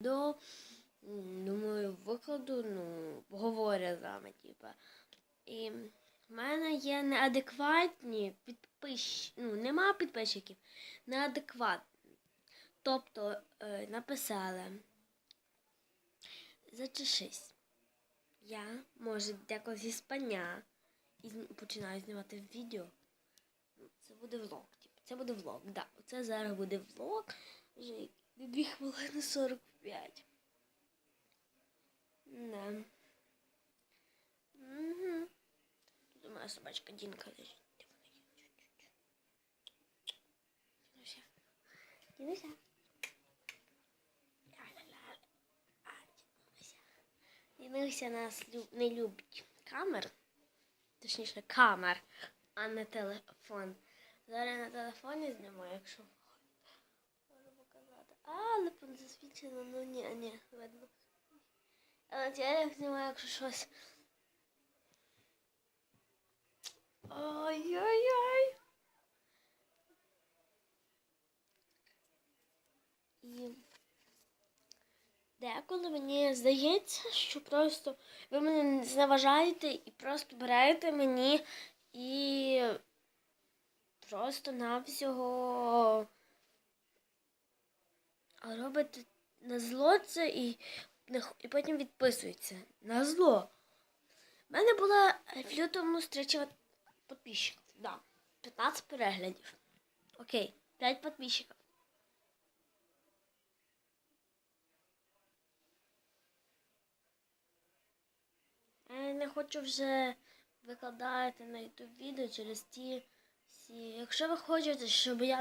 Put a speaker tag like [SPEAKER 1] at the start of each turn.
[SPEAKER 1] до думаю, викладу, ну, поговорю з вами, типа. І в мене є неадекватні підписчики. Ну, нема підписчиків, неадекватні. Тобто е, написали. Зачешись. Я, може, деколи зі спання і починаю знімати відео. Ну, Це буде влог. Типу. Це буде влог, да. Це зараз буде влог. Вже 2 хвилини 45. Да. Угу. Тут у мене собачка Дінка лежить. Де вона є? Чу-чу-чу. Дінуся. Дінуся. Ля-ля-ля. А, Дінуся. Дінуся нас люб- не любить камер. Точніше, камер, а не телефон. Зараз на телефоні знімаю, якщо. Але пон засвічено, ну ні, ні, видно. А на телефон знімаю, якщо щось. Ой-ой-ой. І деколи мені здається, що просто ви мене зневажаєте і просто берете мені і просто навсього робите на зло це і, і потім відписується. На зло. У мене була в лютому зустріча підписчиків. Да. 15 переглядів. Окей, 5 підписчиків. Я не хочу вже викладати на YouTube відео через ті всі. Якщо ви хочете, щоб я